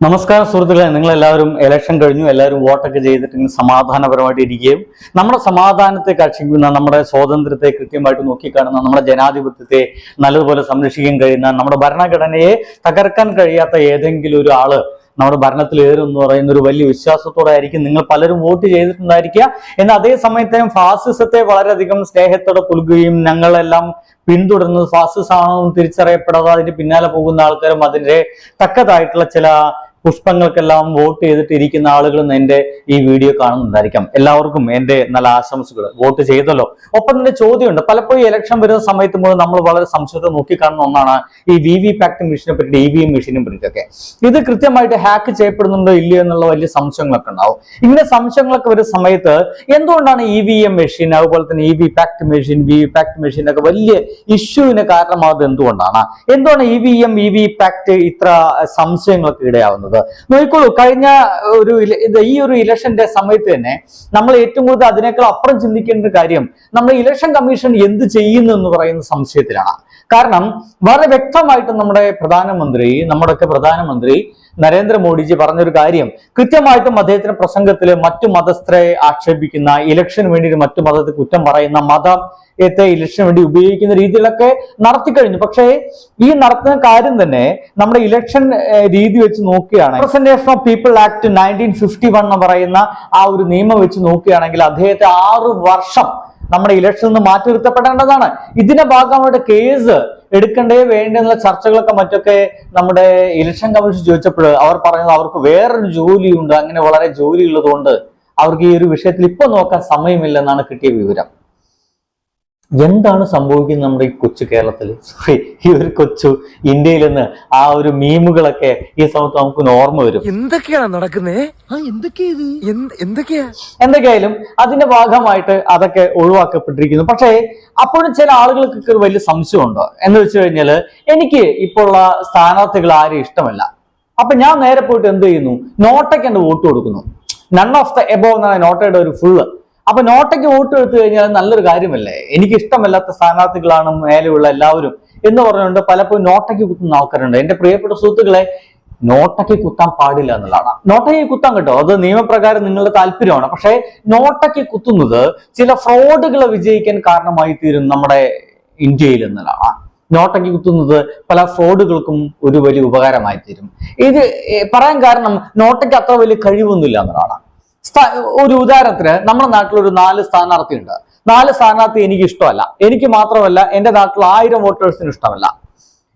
നമസ്കാരം സുഹൃത്തുക്കളെ നിങ്ങൾ എല്ലാവരും ഇലക്ഷൻ കഴിഞ്ഞു എല്ലാവരും വോട്ടൊക്കെ ചെയ്തിട്ട് സമാധാനപരമായിട്ട് ഇരിക്കുകയും നമ്മുടെ സമാധാനത്തെ കാക്ഷിക്കുന്ന നമ്മുടെ സ്വാതന്ത്ര്യത്തെ കൃത്യമായിട്ട് നോക്കിക്കാണുന്ന നമ്മുടെ ജനാധിപത്യത്തെ നല്ലതുപോലെ സംരക്ഷിക്കാൻ കഴിയുന്ന നമ്മുടെ ഭരണഘടനയെ തകർക്കാൻ കഴിയാത്ത ഏതെങ്കിലും ഒരു ആൾ നമ്മുടെ ഭരണത്തിൽ എന്ന് പറയുന്ന ഒരു വലിയ വിശ്വാസത്തോടെ ആയിരിക്കും നിങ്ങൾ പലരും വോട്ട് ചെയ്തിട്ടുണ്ടായിരിക്കുക. എന്നാൽ അതേ സമയത്തേയും ഫാസിസത്തെ വളരെയധികം സ്നേഹത്തോടെ പുൽകുകയും ഞങ്ങളെല്ലാം പിന്തുടരുന്നത് ഫാസിസം ആണെന്ന് തിരിച്ചറിയപ്പെടാതെ അതിന് പിന്നാലെ പോകുന്ന ആൾക്കാരും അതിന്റെ തക്കതായിട്ടുള്ള ചില പുഷ്പങ്ങൾക്കെല്ലാം വോട്ട് ചെയ്തിട്ട് ഇരിക്കുന്ന ആളുകളും എന്റെ ഈ വീഡിയോ കാണുന്നുണ്ടായിരിക്കാം. എല്ലാവർക്കും എന്റെ നല്ല ആശംസകൾ. വോട്ട് ചെയ്തല്ലോ. ഒപ്പം തന്നെ ചോദ്യമുണ്ട്. പലപ്പോഴും ഇലക്ഷൻ വരുന്ന സമയത്ത് മുതൽ നമ്മൾ വളരെ സംശയത്തെ നോക്കിക്കാണുന്ന ഒന്നാണ് ഈ വി വി പാക്ട് മെഷീനെ പറ്റി ഇ വി എം മെഷീനെ പറ്റിയിട്ടൊക്കെ. ഇത് കൃത്യമായിട്ട് ഹാക്ക് ചെയ്യപ്പെടുന്നുണ്ടോ ഇല്ലയോ എന്നുള്ള വലിയ സംശയങ്ങളൊക്കെ ഉണ്ടാവും. ഇങ്ങനെ സംശയങ്ങളൊക്കെ വരുന്ന സമയത്ത് എന്തുകൊണ്ടാണ് ഇ വി എം മെഷീൻ അതുപോലെ തന്നെ E V PAT machine V V PAT machine ഒക്കെ വലിയ ഇഷ്യൂവിന് കാരണമാകുന്നത് എന്തുകൊണ്ടാണ്? എന്തുകൊണ്ടാണ് E V M E V PAT ഇത്ര സംശയങ്ങൾക്ക് ഇടയാവുന്നത്? നോക്കിക്കോളൂ കഴിഞ്ഞ ഒരു ഈ ഒരു ഇലക്ഷന്റെ സമയത്ത് തന്നെ നമ്മൾ ഏറ്റവും കൂടുതൽ അതിനേക്കാൾ അപ്പുറം ചിന്തിക്കേണ്ട കാര്യം നമ്മൾ ഇലക്ഷൻ കമ്മീഷൻ എന്ത് ചെയ്യുന്നു എന്ന് പറയുന്ന സംശയത്തിലാണ്. കാരണം വളരെ വ്യക്തമായിട്ട് നമ്മുടെ പ്രധാനമന്ത്രി നമ്മുടെയൊക്കെ പ്രധാനമന്ത്രി നരേന്ദ്രമോദിജി പറഞ്ഞൊരു കാര്യം കൃത്യമായിട്ടും അദ്ദേഹത്തിന്റെ പ്രസംഗത്തിൽ മറ്റു മതസ്ഥരെ ആക്ഷേപിക്കുന്ന ഇലക്ഷന് വേണ്ടി മറ്റു മതത്തെ കുറ്റം പറയുന്ന മതത്തെ ഇലക്ഷന് വേണ്ടി ഉപയോഗിക്കുന്ന രീതികളൊക്കെ നടത്തി കഴിഞ്ഞു. പക്ഷേ ഈ നടത്തുന്ന കാര്യം തന്നെ നമ്മുടെ ഇലക്ഷൻ രീതി വെച്ച് നോക്കുകയാണ്. Representation of people act nineteen fifty one എന്ന് പറയുന്ന ആ ഒരു നിയമം വെച്ച് നോക്കുകയാണെങ്കിൽ അദ്ദേഹത്തെ ആറ് വർഷം നമ്മുടെ ഇലക്ഷനിൽ നിന്ന് മാറ്റി നിർത്തപ്പെടേണ്ടതാണ്. ഇതിന്റെ ഭാഗമായിട്ട് കേസ് എടുക്കണ്ടേ വേണ്ടെന്നുള്ള ചർച്ചകളൊക്കെ മറ്റൊക്കെ നമ്മുടെ ഇലക്ഷൻ കമ്മീഷൻ ചോദിച്ചപ്പോൾ അവർ പറഞ്ഞത് അവർക്ക് വേറൊരു ജോലിയുണ്ട്. അങ്ങനെ വളരെ ജോലിയുള്ളതുകൊണ്ട് അവർക്ക് ഈ ഒരു വിഷയത്തിൽ ഇപ്പൊ നോക്കാൻ സമയമില്ലെന്നാണ് കിട്ടിയ വിവരം. എന്താണ് സംഭവിക്കുന്നത് നമ്മുടെ ഈ കൊച്ചു കേരളത്തിൽ സോറി ഈ ഒരു കൊച്ചു ഇന്ത്യയിൽ നിന്ന് ആ ഒരു മീമുകളൊക്കെ ഈ സമയത്ത് നമുക്ക് ഓർമ്മ വരും. എന്തൊക്കെയാണ് നടക്കുന്നേ? ആ എന്തൊക്കെയാ ഇത്? എന്ത് എന്തൊക്കെയാ? എന്തൊക്കെയായാലും അതിന്റെ ഭാഗമായിട്ട് അതൊക്കെ ഒഴിവാക്കപ്പെട്ടിരിക്കുന്നു. പക്ഷേ അപ്പോഴും ചില ആളുകൾക്കൊക്കെ ഒരു വലിയ സംശയമുണ്ട്? എന്ന് വെച്ച് കഴിഞ്ഞാൽ എനിക്ക് ഇപ്പോൾ ഉള്ള സ്ഥാനാർത്ഥികൾ ആരും ഇഷ്ടമല്ല. അപ്പൊ ഞാൻ നേരെ പോയിട്ട് എന്ത് ചെയ്യുന്നു? നോട്ടയ്ക്ക് എന്റെ വോട്ട് കൊടുക്കുന്നു. നൺ ഓഫ് ദ എബോ എന്നാണ് നോട്ടയുടെ ഒരു ഫുള്ള് അപ്പൊ നോട്ടയ്ക്ക് വോട്ട് എടുത്തു കഴിഞ്ഞാൽ നല്ലൊരു കാര്യമല്ലേ? എനിക്ക് ഇഷ്ടമല്ലാത്ത സ്ഥാനാർത്ഥികളാണ് മേലെയുള്ള എല്ലാവരും എന്ന് പറഞ്ഞുകൊണ്ട് പലപ്പോഴും നോട്ടയ്ക്ക് കുത്തുന്ന ആൾക്കാരുണ്ട്. എന്റെ പ്രിയപ്പെട്ട സുഹൃത്തുക്കളെ നോട്ടയ്ക്ക് കുത്താൻ പാടില്ല എന്നുള്ളതാണ്. നോട്ടയ്ക്ക് കുത്താൻ കേട്ടോ. അത് നിയമപ്രകാരം നിങ്ങളുടെ താല്പര്യമാണ്. പക്ഷേ നോട്ടയ്ക്ക് കുത്തുന്നത് ചില ഫ്രോഡുകളെ വിജയിക്കാൻ കാരണമായി തീരും നമ്മുടെ ഇന്ത്യയിൽ എന്നുള്ളതാണ്. നോട്ടയ്ക്ക് കുത്തുന്നത് പല ഫ്രോഡുകൾക്കും ഒരു വലിയ ഉപകാരമായി തീരും. ഇത് പറയാൻ കാരണം നോട്ടയ്ക്ക് അത്ര വലിയ കഴിവൊന്നുമില്ല എന്നുള്ളതാണ്. ഒരു ഉദാഹരണത്തിന് നമ്മുടെ നാട്ടിൽ ഒരു നാല് സ്ഥാനാർത്ഥി ഉണ്ട് നാല് സ്ഥാനാർത്ഥി എനിക്ക് ഇഷ്ടമല്ല. എനിക്ക് മാത്രമല്ല എന്റെ നാട്ടിൽ ആയിരം വോട്ടേഴ്സിന് ഇഷ്ടമല്ല.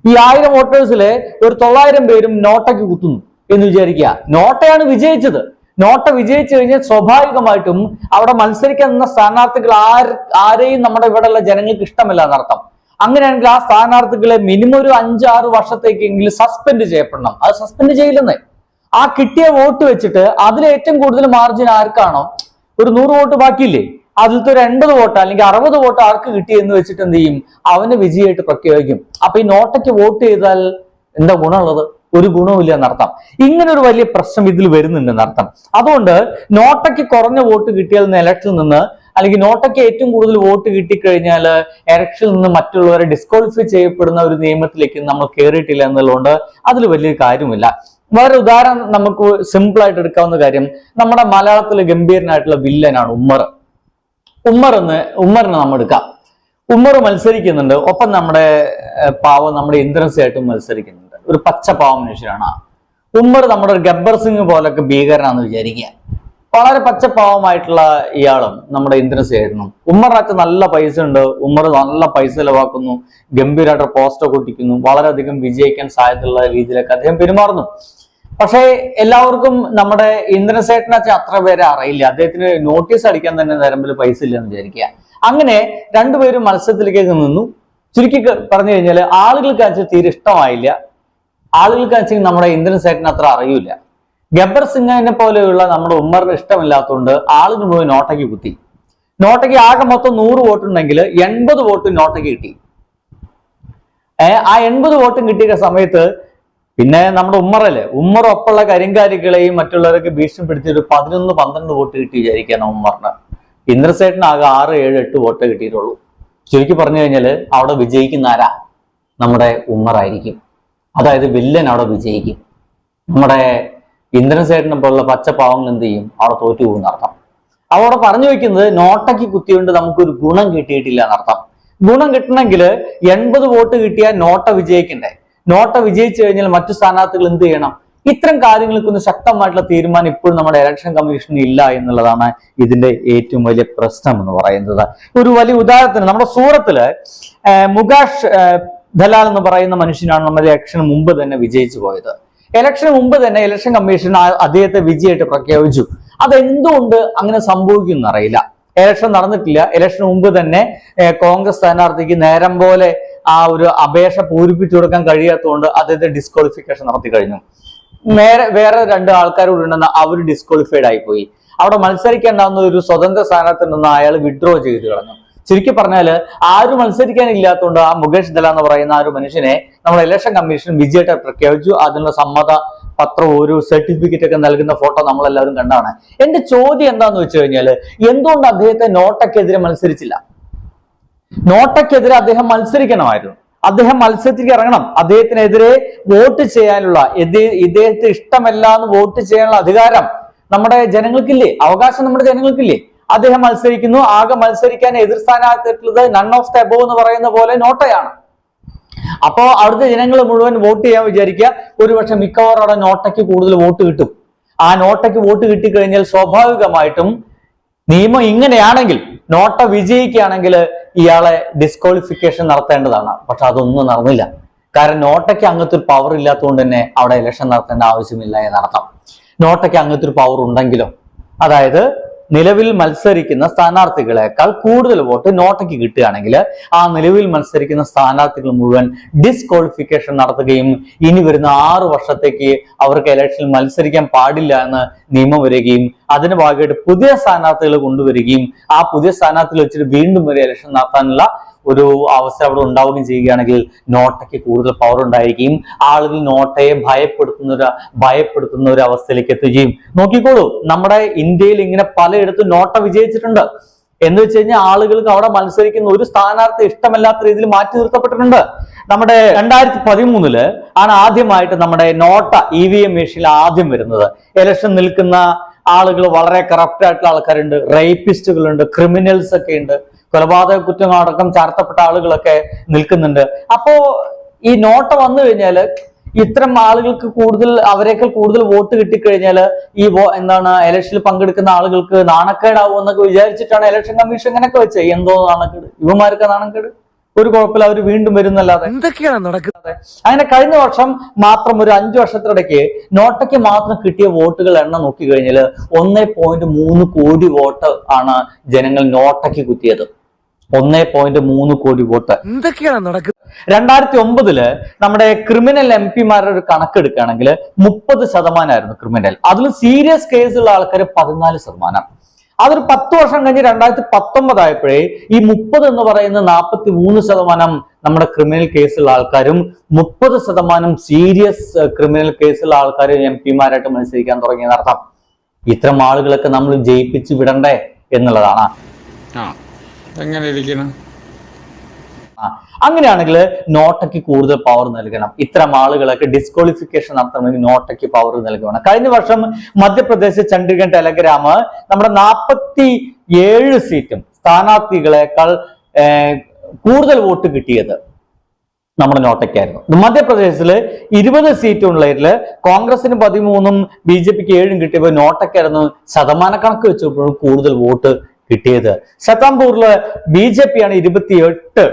ഈ ആയിരം വോട്ടേഴ്സിലെ ഒരു തൊള്ളായിരം പേരും നോട്ടയ്ക്ക് കുത്തുന്നു എന്ന് വിചാരിക്കുക. നോട്ടയാണ് വിജയിച്ചത്. നോട്ട വിജയിച്ചു കഴിഞ്ഞാൽ സ്വാഭാവികമായിട്ടും അവിടെ മത്സരിക്കാൻ നിന്ന സ്ഥാനാർത്ഥികൾ ആര് ആരെയും നമ്മുടെ ഇവിടെയുള്ള ജനങ്ങൾക്ക് ഇഷ്ടമല്ല എന്നർത്ഥം. അങ്ങനെയാണെങ്കിൽ ആ സ്ഥാനാർത്ഥികളെ മിനിമം ഒരു അഞ്ചാറ് വർഷത്തേക്കെങ്കിലും സസ്പെൻഡ് ചെയ്യപ്പെടണം. അത് സസ്പെൻഡ് ചെയ്യില്ലെന്നേ. ആ കിട്ടിയ വോട്ട് വെച്ചിട്ട് അതിൽ ഏറ്റവും കൂടുതൽ മാർജിൻ ആർക്കാണോ? ഒരു നൂറ് വോട്ട് ബാക്കിയില്ലേ? അതിലത്തെ ഒരു എൺപത് വോട്ട് അല്ലെങ്കിൽ അറുപത് വോട്ട് ആർക്ക് കിട്ടി എന്ന് വെച്ചിട്ട് എന്ത് ചെയ്യും? അവന് വിജയമായിട്ട് പ്രഖ്യാപിക്കും. അപ്പൊ ഈ നോട്ടയ്ക്ക് വോട്ട് ചെയ്താൽ എന്താ ഗുണമുള്ളത്? ഒരു ഗുണവുമില്ല എന്നർത്ഥം. ഇങ്ങനെ ഒരു വലിയ പ്രശ്നം ഇതിൽ വരുന്നുണ്ട് എന്നർത്ഥം. അതുകൊണ്ട് നോട്ടയ്ക്ക് കുറഞ്ഞ വോട്ട് കിട്ടിയാൽ ഇലക്ഷനിൽ നിന്ന് അല്ലെങ്കിൽ നോട്ടയ്ക്ക് ഏറ്റവും കൂടുതൽ വോട്ട് കിട്ടിക്കഴിഞ്ഞാൽ ഇലക്ഷനിൽ നിന്ന് മറ്റുള്ളവരെ ഡിസ്ക്വാളിഫൈ ചെയ്യപ്പെടുന്ന ഒരു നിയമത്തിലേക്ക് നമ്മൾ കയറിയിട്ടില്ല എന്നുള്ളതുകൊണ്ട് അതിൽ വലിയ കാര്യമില്ല. വേറെ ഉദാഹരണം നമുക്ക് സിമ്പിൾ ആയിട്ട് എടുക്കാവുന്ന കാര്യം നമ്മുടെ മലയാളത്തിലെ ഗംഭീരനായിട്ടുള്ള വില്ലനാണ് ഉമ്മർ. ഉമ്മർ എന്ന് ഉമ്മറിനെ നമ്മൾ എടുക്കാം. ഉമ്മർ മത്സരിക്കുന്നുണ്ട് ഒപ്പം നമ്മുടെ പാവം നമ്മുടെ ഇന്ദ്രസിയായിട്ടും മത്സരിക്കുന്നുണ്ട്. ഒരു പച്ച പാവം മനുഷ്യനാണ് ഉമ്മർ നമ്മുടെ ഒരു ഗബ്ബർ സിംഗ് പോലൊക്കെ ഭീകരനാണെന്ന് വിചാരിക്കുക. വളരെ പച്ചപ്പാവമായിട്ടുള്ള ഇയാളും നമ്മുടെ ഇന്ദ്രസേരനും ഉമ്മറാച്ച നല്ല പൈസ ഉണ്ട്. ഉമ്മർ നല്ല പൈസ ചെലവാക്കുന്നു. ഗംഭീരമായിട്ട് പോസ്റ്റർ ഒട്ടിക്കുന്നു വളരെയധികം വിജയിക്കാൻ സാധ്യതയുള്ള രീതിയിലൊക്കെ അദ്ദേഹം പെരുമാറുന്നു. പക്ഷേ എല്ലാവർക്കും നമ്മുടെ ഇന്ദ്രസേട്ടനെ അത്ര പേരെ അറിയില്ല. അദ്ദേഹത്തിന് നോട്ടീസ് അടിക്കാൻ തന്നെ നിരമ്പിൽ പൈസ ഇല്ലെന്ന് വിചാരിക്കുക. അങ്ങനെ രണ്ടുപേരും മത്സരത്തിലേക്ക് നിന്നു. ചുരുക്കി പറഞ്ഞു കഴിഞ്ഞാൽ ആളുകൾക്ക് വെച്ചാൽ തീരെ ഇഷ്ടമായില്ല. ആളുകൾക്ക് വെച്ചാൽ നമ്മുടെ ഇന്ദ്രൻ ഇന്ദ്രസേട്ടനെ അത്ര അറിയില്ല ഗബ്ബർ സിംഗിനെ പോലെയുള്ള നമ്മുടെ ഉമ്മറിന് ഇഷ്ടമില്ലാത്തതുകൊണ്ട് ആളിന് പോയി നോട്ടയ്ക്ക് കുത്തി. നോട്ടയ്ക്ക് ആകെ മൊത്തം നൂറ് വോട്ടുണ്ടെങ്കിൽ എൺപത് വോട്ട് നോട്ടയ്ക്ക് കിട്ടി. ആ എൺപത് വോട്ടും കിട്ടിയ സമയത്ത് പിന്നെ നമ്മുടെ ഉമ്മറല്ലേ? ഉമ്മർ ഒപ്പമുള്ള കരിങ്കാരികളെയും മറ്റുള്ളവരൊക്കെ ഭീഷണിപ്പെടുത്തി ഒരു പതിനൊന്ന് പന്ത്രണ്ട് വോട്ട് കിട്ടി വിചാരിക്കാണ് ഉമ്മറിന്. ഇന്ദ്രസേട്ടനാകെ ആറ് ഏഴ് എട്ട് വോട്ട് കിട്ടിയിട്ടുള്ളൂ. ചുരുക്കി പറഞ്ഞു കഴിഞ്ഞാൽ അവിടെ വിജയിക്കുന്ന ആരാ? നമ്മുടെ ഉമ്മറായിരിക്കും. അതായത് വില്ലൻ അവിടെ വിജയിക്കും. നമ്മുടെ ഇന്ദ്രൻ പോലുള്ള പച്ച പാവങ്ങൾ എന്ത് ചെയ്യും? അവിടെ തോറ്റു പോകുന്ന അർത്ഥം അവിടെ പറഞ്ഞു വെക്കുന്നത് നോട്ടയ്ക്ക് കുത്തിയോണ്ട് നമുക്കൊരു ഗുണം കിട്ടിയിട്ടില്ല എന്നർത്ഥം. ഗുണം കിട്ടണമെങ്കിൽ എൺപത് വോട്ട് കിട്ടിയാൽ നോട്ട വിജയിക്കണ്ടേ? നോട്ട വിജയിച്ചു കഴിഞ്ഞാൽ മറ്റു സ്ഥാനാർത്ഥികൾ എന്ത് ചെയ്യണം? ഇത്തരം കാര്യങ്ങൾക്കൊന്ന് ശക്തമായിട്ടുള്ള തീരുമാനം ഇപ്പോഴും നമ്മുടെ ഇലക്ഷൻ കമ്മീഷന് ഇല്ല എന്നുള്ളതാണ് ഇതിന്റെ ഏറ്റവും വലിയ പ്രശ്നം എന്ന് പറയുന്നത്. ഒരു വലിയ ഉദാഹരണത്തിന് നമ്മുടെ സൂറത്തിൽ മുഖാഷ് ദലാൽ എന്ന് പറയുന്ന മനുഷ്യനാണ് നമ്മുടെ ഇലക്ഷന് മുമ്പ് തന്നെ വിജയിച്ചു പോയത്. ഇലക്ഷന് മുമ്പ് തന്നെ ഇലക്ഷൻ കമ്മീഷൻ അദ്ദേഹത്തെ വിജയമായിട്ട് പ്രഖ്യാപിച്ചു. അതെന്തുകൊണ്ട് അങ്ങനെ സംഭവിക്കും അറിയില്ല. ഇലക്ഷൻ നടന്നിട്ടില്ല. ഇലക്ഷന് മുമ്പ് തന്നെ കോൺഗ്രസ് സ്ഥാനാർത്ഥിക്ക് നേരം പോലെ ആ ഒരു അപേക്ഷ പൂരിപ്പിച്ചു കൊടുക്കാൻ കഴിയാത്തതുകൊണ്ട് അദ്ദേഹത്തെ ഡിസ്ക്വാളിഫിക്കേഷൻ നടത്തി കഴിഞ്ഞു. നേരെ വേറെ രണ്ട് ആൾക്കാരോട് ഉണ്ടെന്ന് അവർ ഡിസ്ക്വാളിഫൈഡ് ആയിപ്പോയി അവിടെ മത്സരിക്കേണ്ടാവുന്ന ഒരു സ്വതന്ത്ര സ്ഥാനാർത്ഥി നിന്ന് അയാൾ വിഡ്രോ ചെയ്ത് കളഞ്ഞു. ചുരുക്കി പറഞ്ഞാൽ ആരും മത്സരിക്കാനില്ലാത്തതുകൊണ്ട് ആ മുകേഷ് ദല എന്ന് പറയുന്ന ആ ഒരു മനുഷ്യനെ നമ്മൾ ഇലക്ഷൻ കമ്മീഷൻ വിജയത്തെ പ്രഖ്യാപിച്ചു. അതിനുള്ള സമ്മത പത്രവും ഒരു സർട്ടിഫിക്കറ്റ് ഒക്കെ നൽകുന്ന ഫോട്ടോ നമ്മളെല്ലാവരും കണ്ടാണ്. എന്റെ ചോദ്യം എന്താന്ന് വെച്ച് കഴിഞ്ഞാൽ എന്തുകൊണ്ട് അദ്ദേഹത്തെ നോട്ടക്കെതിരെ മത്സരിച്ചില്ല? നോട്ടക്കെതിരെ അദ്ദേഹം മത്സരിക്കണമായിരുന്നു. അദ്ദേഹം മത്സരത്തിലേക്ക് ഇറങ്ങണം. അദ്ദേഹത്തിനെതിരെ വോട്ട് ചെയ്യാനുള്ള ഇദ്ദേഹത്തെ ഇഷ്ടമല്ല എന്ന് വോട്ട് ചെയ്യാനുള്ള അധികാരം നമ്മുടെ ജനങ്ങൾക്കില്ലേ? അവകാശം നമ്മുടെ ജനങ്ങൾക്കില്ലേ? അദ്ദേഹം മത്സരിക്കുന്നു. ആകെ മത്സരിക്കാൻ എതിർ സ്ഥാനാർത്ഥിട്ടുള്ളത് നൺ ഓഫ് എബോ എന്ന് പറയുന്ന പോലെ നോട്ടയാണ്. അപ്പോ അവിടുത്തെ ജനങ്ങൾ മുഴുവൻ വോട്ട് ചെയ്യാൻ വിചാരിക്കുക. ഒരുപക്ഷെ മിക്കവാറും അവിടെ നോട്ടയ്ക്ക് കൂടുതൽ വോട്ട് കിട്ടും. ആ നോട്ടയ്ക്ക് വോട്ട് കിട്ടിക്കഴിഞ്ഞാൽ സ്വാഭാവികമായിട്ടും നിയമം ഇങ്ങനെയാണെങ്കിൽ നോട്ട വിജയിക്കുകയാണെങ്കിൽ ഇയാളെ ഡിസ്ക്വാളിഫിക്കേഷൻ നടത്തേണ്ടതാണ്. പക്ഷെ അതൊന്നും നടന്നില്ല. കാരണം നോട്ടയ്ക്ക് അങ്ങനത്തെ ഒരു പവർ ഇല്ലാത്തതുകൊണ്ട് തന്നെ അവിടെ ഇലക്ഷൻ നടത്തേണ്ട ആവശ്യമില്ല എന്നർത്ഥം. നോട്ടയ്ക്ക് അങ്ങനത്തെ ഒരു പവർ ഉണ്ടെങ്കിലോ? അതായത് നിലവിൽ മത്സരിക്കുന്ന സ്ഥാനാർത്ഥികളെക്കാൾ കൂടുതൽ വോട്ട് നോട്ടയ്ക്ക് കിട്ടുകയാണെങ്കിൽ ആ നിലവിൽ മത്സരിക്കുന്ന സ്ഥാനാർത്ഥികൾ മുഴുവൻ ഡിസ്ക്വാളിഫിക്കേഷൻ നടത്തുകയും ഇനി വരുന്ന ആറു വർഷത്തേക്ക് അവർക്ക് ഇലക്ഷനിൽ മത്സരിക്കാൻ പാടില്ല എന്ന് നിയമം വരികയും അതിന് ഭാഗമായിട്ട് പുതിയ സ്ഥാനാർത്ഥികൾ കൊണ്ടുവരികയും ആ പുതിയ സ്ഥാനാർത്ഥികൾ വെച്ചിട്ട് വീണ്ടും ഒരു ഇലക്ഷൻ നടത്താനുള്ള ഒരു അവസ്ഥ അവിടെ ഉണ്ടാവുകയും ചെയ്യുകയാണെങ്കിൽ നോട്ടയ്ക്ക് കൂടുതൽ പവർ ഉണ്ടായിരിക്കും. ആളുകൾ നോട്ടയെ ഭയപ്പെടുത്തുന്ന ഒരു ഭയപ്പെടുത്തുന്ന ഒരു അവസ്ഥയിലേക്ക് എത്തുകയും നോക്കിക്കോളൂ നമ്മുടെ ഇന്ത്യയിൽ ഇങ്ങനെ പലയിടത്തും നോട്ട വിജയിച്ചിട്ടുണ്ട്. എന്ന് വെച്ച് കഴിഞ്ഞാൽ ആളുകൾക്ക് അവിടെ മത്സരിക്കുന്ന ഒരു സ്ഥാനാർത്ഥി ഇഷ്ടമല്ലാത്ത രീതിയിൽ മാറ്റി നിർത്തപ്പെട്ടിട്ടുണ്ട്. നമ്മുടെ രണ്ടായിരത്തി പതിമൂന്നിൽ ആണ് ആദ്യമായിട്ട് നമ്മുടെ നോട്ട ഇ വി എം മെഷീനിൽ ആദ്യം വരുന്നത്. ഇലക്ഷൻ നിൽക്കുന്ന ആളുകൾ വളരെ കറപ്റ്റ് ആയിട്ടുള്ള ആൾക്കാരുണ്ട് റേപ്പിസ്റ്റുകളുണ്ട് ക്രിമിനൽസ് ഒക്കെ ഉണ്ട്. കൊലപാതക കുറ്റങ്ങളടക്കം ചാർത്തപ്പെട്ട ആളുകളൊക്കെ നിൽക്കുന്നുണ്ട്. അപ്പോ ഈ നോട്ട വന്നു കഴിഞ്ഞാൽ ഇത്തരം ആളുകൾക്ക് കൂടുതൽ അവരെക്കാൾ കൂടുതൽ വോട്ട് കിട്ടിക്കഴിഞ്ഞാൽ ഈ എന്താണ് ഇലക്ഷനിൽ പങ്കെടുക്കുന്ന ആളുകൾക്ക് നാണക്കേടാവും എന്നൊക്കെ വിചാരിച്ചിട്ടാണ് ഇലക്ഷൻ കമ്മീഷൻ ഇങ്ങനെയൊക്കെ വെച്ചത്. എന്തോ നാണക്കേട്. ഇവന്മാർക്ക് നാണക്കേട്. ഒരു കുഴപ്പമില്ല അവർ വീണ്ടും വരുന്നല്ലാതെ. എന്തൊക്കെയാണ് നടക്കുന്നത്? അങ്ങനെ കഴിഞ്ഞ വർഷം മാത്രം ഒരു അഞ്ചു വർഷത്തിനിടയ്ക്ക് നോട്ടയ്ക്ക് മാത്രം കിട്ടിയ വോട്ടുകൾ എണ്ണം നോക്കി കഴിഞ്ഞാൽ ഒന്നേ പോയിന്റ് മൂന്ന് കോടി വോട്ട് ആണ് ജനങ്ങൾ നോട്ടയ്ക്ക് കുത്തിയത്. ഒന്നേ പോയിന്റ് മൂന്ന് കോടി വോട്ട്. എന്തൊക്കെയാണ് നടക്കുന്നത്? രണ്ടായിരത്തി ഒമ്പതിൽ നമ്മുടെ ക്രിമിനൽ എം പിമാരുടെ ഒരു കണക്കെടുക്കുകയാണെങ്കിൽ മുപ്പത് ശതമാനമായിരുന്നു ക്രിമിനൽ അതിൽ സീരിയസ് കേസുള്ള ആൾക്കാർ പതിനാല് ശതമാനം. അതൊരു പത്ത് വർഷം കഴിഞ്ഞ് രണ്ടായിരത്തി പത്തൊമ്പതായപ്പോഴേ ഈ മുപ്പത് എന്ന് പറയുന്ന നാൽപ്പത്തി മൂന്ന് ശതമാനം നമ്മുടെ ക്രിമിനൽ കേസുള്ള ആൾക്കാരും മുപ്പത് ശതമാനം സീരിയസ് ക്രിമിനൽ കേസുള്ള ആൾക്കാരും എം പിമാരായിട്ട് മത്സരിക്കാൻ തുടങ്ങിയതർത്ഥം ഇത്തരം ആളുകളൊക്കെ നമ്മൾ ജയിപ്പിച്ച് വിടണ്ടേ എന്നുള്ളതാണ്. ആ. എങ്ങനെ ഇരിക്കണം അങ്ങനെയാണെങ്കിൽ നോട്ടയ്ക്ക് കൂടുതൽ പവർ നൽകണം. ഇത്തരം ആളുകളൊക്കെ ഡിസ്ക്വാളിഫിക്കേഷൻ നടത്തണമെങ്കിൽ നോട്ടയ്ക്ക് പവർ നൽകണം കഴിഞ്ഞ വർഷം മധ്യപ്രദേശ് ചണ്ഡീഗഡ് ടെലഗ്രാം നമ്മുടെ നാൽപ്പത്തി ഏഴ് സീറ്റും സ്ഥാനാർത്ഥികളെക്കാൾ കൂടുതൽ വോട്ട് കിട്ടിയത് നമ്മുടെ നോട്ടയ്ക്കായിരുന്നു. മധ്യപ്രദേശിൽ ഇരുപത് സീറ്റ് ഉള്ളതിൽ കോൺഗ്രസിന് പതിമൂന്നും ബി ജെ പിക്ക് ഏഴും കിട്ടിയപ്പോൾ നോട്ടയ്ക്കായിരുന്നു ശതമാനക്കണക്ക് വെച്ചപ്പോഴും കൂടുതൽ വോട്ട് കിട്ടിയത്. ശതാംപൂരിൽ ബി ജെ പി ആണ് ഇരുപത്തിയെട്ട്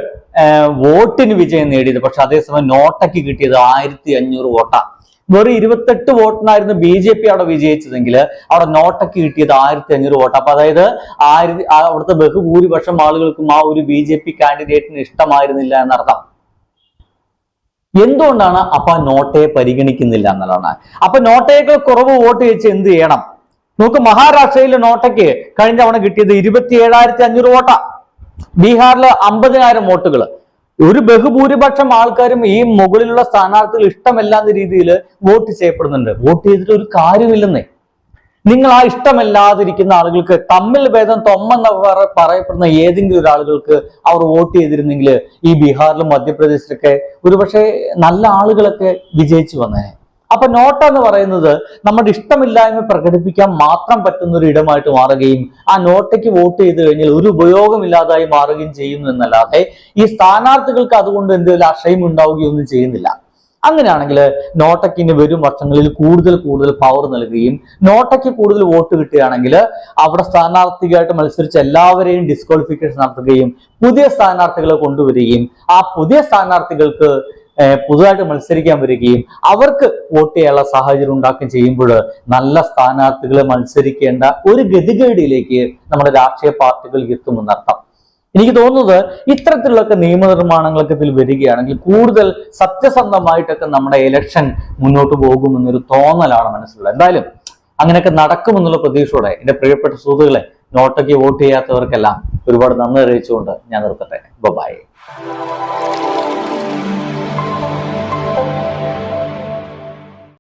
വോട്ടിന് വിജയം നേടിയത്. പക്ഷെ അതേസമയം നോട്ടയ്ക്ക് കിട്ടിയത് ആയിരത്തി അഞ്ഞൂറ് വോട്ടാണ് വെറും ഇരുപത്തെട്ട് വോട്ടിനായിരുന്നു ബി ജെ പി അവിടെ വിജയിച്ചതെങ്കിൽ അവിടെ നോട്ടയ്ക്ക് കിട്ടിയത് ആയിരത്തി അഞ്ഞൂറ് വോട്ട്. അപ്പൊ അതായത് ആയിരത്തി അവിടുത്തെ ബഹുഭൂരിപക്ഷം ആളുകൾക്കും ആ ഒരു ബി ജെ പി കാൻഡിഡേറ്റിന് ഇഷ്ടമായിരുന്നില്ല എന്നർത്ഥം. എന്തുകൊണ്ടാണ് അപ്പൊ നോട്ടയെ പരിഗണിക്കുന്നില്ല എന്നുള്ളതാണ്. അപ്പൊ നോട്ടയേക്കാൾ കുറവ് വോട്ട് വെച്ച് എന്ത് ചെയ്യണം? നോക്ക് മഹാരാഷ്ട്രയിലെ നോട്ടയ്ക്ക് കഴിഞ്ഞ തവണ കിട്ടിയത് ഇരുപത്തി ഏഴായിരത്തി അഞ്ഞൂറ് വോട്ടാ. ബീഹാറിൽ അമ്പതിനായിരം വോട്ടുകൾ ഒരു ബഹുഭൂരിപക്ഷം ആൾക്കാരും ഈ മുകളിലുള്ള സ്ഥാനാർത്ഥികൾ ഇഷ്ടമല്ലാത്ത രീതിയിൽ വോട്ട് ചെയ്യപ്പെടുന്നുണ്ട്. വോട്ട് ചെയ്തിട്ട് ഒരു കാര്യമില്ലെന്നേ. നിങ്ങൾ ആ ഇഷ്ടമല്ലാതിരിക്കുന്ന ആളുകൾക്ക് തമ്മിൽ ഭേദം തൊമ്മെന്ന് പറ- പറയപ്പെടുന്ന ഏതെങ്കിലും ഒരു ആളുകൾക്ക് അവർ വോട്ട് ചെയ്തിരുന്നെങ്കിൽ ഈ ബീഹാറിലും മധ്യപ്രദേശിലൊക്കെ ഒരുപക്ഷെ നല്ല ആളുകളൊക്കെ വിജയിച്ചു വന്നേനെ. അപ്പൊ നോട്ട എന്ന് പറയുന്നത് നമ്മുടെ ഇഷ്ടമില്ലായ്മ പ്രകടിപ്പിക്കാൻ മാത്രം പറ്റുന്ന ഒരു ഇടമായിട്ട് മാറുകയും ആ നോട്ടയ്ക്ക് വോട്ട് ചെയ്ത് കഴിഞ്ഞാൽ ഒരു ഉപയോഗമില്ലാതായി മാറുകയും ചെയ്യുന്നു എന്നല്ലാതെ ഈ സ്ഥാനാർത്ഥികൾക്ക് അതുകൊണ്ട് എന്തെങ്കിലും അക്ഷയം ഉണ്ടാവുകയൊന്നും ചെയ്യുന്നില്ല. അങ്ങനെയാണെങ്കിൽ നോട്ടയ്ക്ക് ഇനി വരും വർഷങ്ങളിൽ കൂടുതൽ കൂടുതൽ പവർ നൽകുകയും നോട്ടയ്ക്ക് കൂടുതൽ വോട്ട് കിട്ടുകയാണെങ്കിൽ അവിടെ സ്ഥാനാർത്ഥിയായിട്ട് മത്സരിച്ച് എല്ലാവരെയും ഡിസ്ക്വാളിഫിക്കേഷൻ നടത്തുകയും പുതിയ സ്ഥാനാർത്ഥികളെ കൊണ്ടുവരികയും ആ പുതിയ സ്ഥാനാർത്ഥികൾക്ക് പുതുതായിട്ട് മത്സരിക്കാൻ വരികയും അവർക്ക് വോട്ട് ചെയ്യാനുള്ള സാഹചര്യം ഉണ്ടാക്കുകയും ചെയ്യുമ്പോൾ നല്ല സ്ഥാനാർത്ഥികളെ മത്സരിക്കേണ്ട ഒരു ഗതികേടിയിലേക്ക് നമ്മുടെ രാഷ്ട്രീയ പാർട്ടികൾ എത്തുമെന്നർത്ഥം എനിക്ക് തോന്നുന്നത് ഇത്തരത്തിലുള്ള നിയമനിർമ്മാണങ്ങളൊക്കെ ഇതിൽ വരികയാണെങ്കിൽ കൂടുതൽ സത്യസന്ധമായിട്ടൊക്കെ നമ്മുടെ ഇലക്ഷൻ മുന്നോട്ട് പോകുമെന്നൊരു തോന്നലാണ് മനസ്സിലുള്ളത്. എന്തായാലും അങ്ങനെയൊക്കെ നടക്കുമെന്നുള്ള പ്രതീക്ഷയോടെ എന്റെ പ്രിയപ്പെട്ട സുഹൃത്തുക്കളെ നോട്ടയ്ക്ക് വോട്ട് ചെയ്യാത്തവർക്കെല്ലാം ഒരുപാട് നന്ദി അറിയിച്ചുകൊണ്ട് ഞാൻ നിർത്തട്ടെ. ബൈ